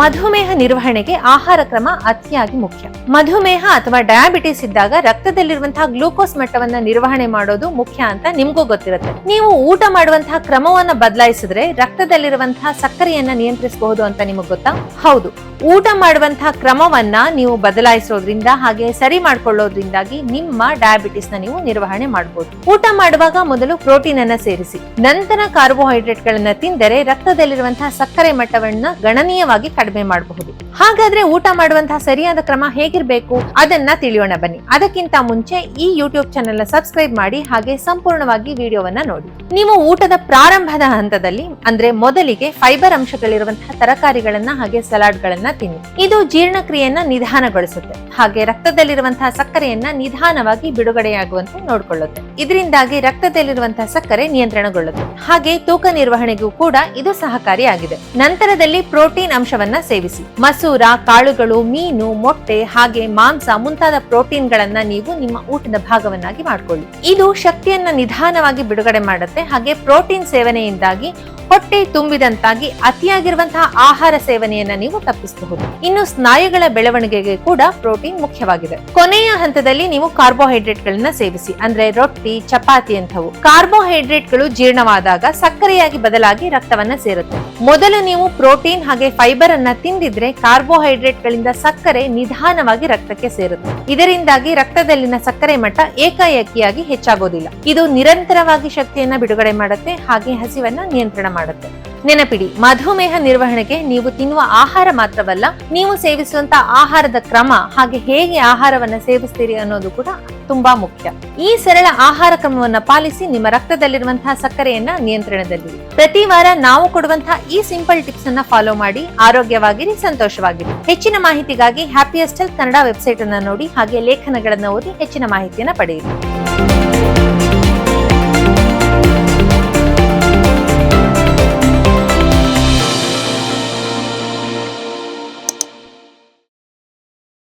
ಮಧುಮೇಹ ನಿರ್ವಹಣೆಗೆ ಆಹಾರ ಕ್ರಮ ಅತಿಯಾಗಿ ಮುಖ್ಯ. ಮಧುಮೇಹ ಅಥವಾ ಡಯಾಬಿಟಿಸ್ ಇದ್ದಾಗ ರಕ್ತದಲ್ಲಿರುವಂತಹ ಗ್ಲೂಕೋಸ್ ಮಟ್ಟವನ್ನ ನಿರ್ವಹಣೆ ಮಾಡೋದು ಮುಖ್ಯ ಅಂತ ನಿಮ್ಗೂ ಗೊತ್ತಿರುತ್ತೆ. ನೀವು ಊಟ ಮಾಡುವಂತಹ ಕ್ರಮವನ್ನ ಬದಲಾಯಿಸಿದ್ರೆ ರಕ್ತದಲ್ಲಿರುವಂತಹ ಸಕ್ಕರೆಯನ್ನ ನಿಯಂತ್ರಿಸಬಹುದು ಅಂತ ನಿಮಗೆ ಗೊತ್ತಾ? ಹೌದು. ಊಟ ಮಾಡುವಂತಹ ಕ್ರಮವನ್ನ ನೀವು ಬದಲಾಯಿಸೋದ್ರಿಂದ ಹಾಗೆ ಸರಿ ಮಾಡ್ಕೊಳ್ಳೋದ್ರಿಂದಾಗಿ ನಿಮ್ಮ ಡಯಾಬಿಟಿಸ್ನ ನೀವು ನಿರ್ವಹಣೆ ಮಾಡಬಹುದು ಊಟ ಮಾಡುವಾಗ ಮೊದಲು ಪ್ರೋಟೀನ್ ಅನ್ನ ಸೇರಿಸಿ. ನಂತರ ಕಾರ್ಬೋಹೈಡ್ರೇಟ್ ಗಳನ್ನ ತಿಂದರೆ ರಕ್ತದಲ್ಲಿರುವಂತಹ ಸಕ್ಕರೆ ಮಟ್ಟವನ್ನ ಗಣನೀಯವಾಗಿ ಕಡಿಮೆ ಮಾಡಬಹುದು. ಹಾಗಾದ್ರೆ ಊಟ ಮಾಡುವಂತಹ ಸರಿಯಾದ ಕ್ರಮ ಹೇಗಿರಬೇಕು? ಅದನ್ನ ತಿಳಿಯೋಣ ಬನ್ನಿ. ಅದಕ್ಕಿಂತ ಮುಂಚೆ ಈ ಯೂಟ್ಯೂಬ್ ಚಾನೆಲ್ನ ಸಬ್ಸ್ಕ್ರೈಬ್ ಮಾಡಿ ಹಾಗೆ ಸಂಪೂರ್ಣವಾಗಿ ವಿಡಿಯೋವನ್ನ ನೋಡಿ. ನೀವು ಊಟದ ಪ್ರಾರಂಭದ ಹಂತದಲ್ಲಿ, ಅಂದ್ರೆ ಮೊದಲಿಗೆ ಫೈಬರ್ ಅಂಶಗಳಿರುವಂತಹ ತರಕಾರಿಗಳನ್ನ ಹಾಗೆ ಸಲಾಡ್ ಗಳನ್ನ ತಿನ್ನಿ. ಇದು ಜೀರ್ಣಕ್ರಿಯೆಯನ್ನ ನಿಧಾನಗೊಳಿಸುತ್ತೆ. ಹಾಗೆ ರಕ್ತದಲ್ಲಿರುವಂತಹ ಸಕ್ಕರೆಯನ್ನ ನಿಧಾನವಾಗಿ ಬಿಡುಗಡೆಯಾಗುವಂತೆ ನೋಡಿಕೊಳ್ಳುತ್ತೆ. ಇದರಿಂದಾಗಿ ರಕ್ತದಲ್ಲಿರುವಂತಹ ಸಕ್ಕರೆ ನಿಯಂತ್ರಣಗೊಳ್ಳುತ್ತೆ. ಹಾಗೆ ತೂಕ ನಿರ್ವಹಣೆಗೂ ಕೂಡ ಇದು ಸಹಕಾರಿಯಾಗಿದೆ. ನಂತರದಲ್ಲಿ ಪ್ರೋಟೀನ್ ಅಂಶವನ್ನ ಸೇವಿಸಿ. ಮಸೂರ, ಕಾಳುಗಳು, ಮೀನು, ಮೊಟ್ಟೆ ಹಾಗೆ ಮಾಂಸ ಮುಂತಾದ ಪ್ರೋಟೀನ್ ಗಳನ್ನ ನೀವು ನಿಮ್ಮ ಊಟದ ಭಾಗವನ್ನಾಗಿ ಮಾಡ್ಕೊಳ್ಳಿ. ಇದು ಶಕ್ತಿಯನ್ನ ನಿಧಾನವಾಗಿ ಬಿಡುಗಡೆ ಮಾಡುತ್ತೆ. ಹಾಗೆ ಪ್ರೋಟೀನ್ ಸೇವನೆಯಿಂದಾಗಿ ಹೊಟ್ಟೆ ತುಂಬಿದಂತಾಗಿ ಅತಿಯಾಗಿರುವಂತಹ ಆಹಾರ ಸೇವನೆಯನ್ನ ನೀವು ತಪ್ಪಿಸಬಹುದು. ಇನ್ನು ಸ್ನಾಯುಗಳ ಬೆಳವಣಿಗೆಗೆ ಕೂಡ ಪ್ರೋಟೀನ್ ಮುಖ್ಯವಾಗಿದೆ. ಕೊನೆಯ ಹಂತದಲ್ಲಿ ನೀವು ಕಾರ್ಬೋಹೈಡ್ರೇಟ್ ಗಳನ್ನ ಸೇವಿಸಿ, ಅಂದ್ರೆ ರೊಟ್ಟಿ, ಚಪಾತಿ ಅಂತವು ಕಾರ್ಬೋಹೈಡ್ರೇಟ್ಗಳು ಜೀರ್ಣವಾದಾಗ ಸಕ್ಕರೆಯಾಗಿ ಬದಲಾಗಿ ರಕ್ತವನ್ನ ಸೇರುತ್ತೆ. ಮೊದಲು ನೀವು ಪ್ರೋಟೀನ್ ಹಾಗೆ ಫೈಬರ್ ಅನ್ನ ತಿಂದಿದ್ರೆ ಕಾರ್ಬೋಹೈಡ್ರೇಟ್ ಗಳಿಂದ ಸಕ್ಕರೆ ನಿಧಾನವಾಗಿ ರಕ್ತಕ್ಕೆ ಸೇರುತ್ತೆ. ಇದರಿಂದಾಗಿ ರಕ್ತದಲ್ಲಿನ ಸಕ್ಕರೆ ಮಟ್ಟ ಏಕಾಏಕಿಯಾಗಿ ಹೆಚ್ಚಾಗೋದಿಲ್ಲ. ಇದು ನಿರಂತರವಾಗಿ ಶಕ್ತಿಯನ್ನ ಬಿಡುಗಡೆ ಮಾಡುತ್ತೆ, ಹಾಗೆ ಹಸಿವನ್ನ ನಿಯಂತ್ರಣ ಮಾಡುತ್ತೆ ನೆನಪಿಡಿ, ಮಧುಮೇಹ ನಿರ್ವಹಣೆಗೆ ನೀವು ತಿನ್ನುವ ಆಹಾರ ಮಾತ್ರವಲ್ಲ, ನೀವು ಸೇವಿಸುವಂತ ಆಹಾರದ ಕ್ರಮ, ಹಾಗೆ ಹೇಗೆ ಆಹಾರವನ್ನ ಸೇವಿಸ್ತೀರಿ ಅನ್ನೋದು ಕೂಡ ತುಂಬಾ ಮುಖ್ಯ. ಈ ಸರಳ ಆಹಾರ ಕ್ರಮವನ್ನ ಪಾಲಿಸಿ ನಿಮ್ಮ ರಕ್ತದಲ್ಲಿರುವಂತಹ ಸಕ್ಕರೆಯನ್ನ ನಿಯಂತ್ರಣದಲ್ಲಿ ಪ್ರತಿ ವಾರ ನಾವು ಕೊಡುವಂತಹ ಈ ಸಿಂಪಲ್ ಟಿಪ್ಸ್ ಅನ್ನ ಫಾಲೋ ಮಾಡಿ ಆರೋಗ್ಯವಾಗಿರಿ, ಸಂತೋಷವಾಗಿರಿ. ಹೆಚ್ಚಿನ ಮಾಹಿತಿಗಾಗಿ ಹ್ಯಾಪಿಯಸ್ಟ್ ಹೆಲ್ತ್ ಕನ್ನಡ ವೆಬ್ಸೈಟ್ ಅನ್ನ ನೋಡಿ, ಹಾಗೆ ಲೇಖನಗಳನ್ನ ಓದಿ ಹೆಚ್ಚಿನ ಮಾಹಿತಿಯನ್ನ ಪಡೆಯಿರಿ.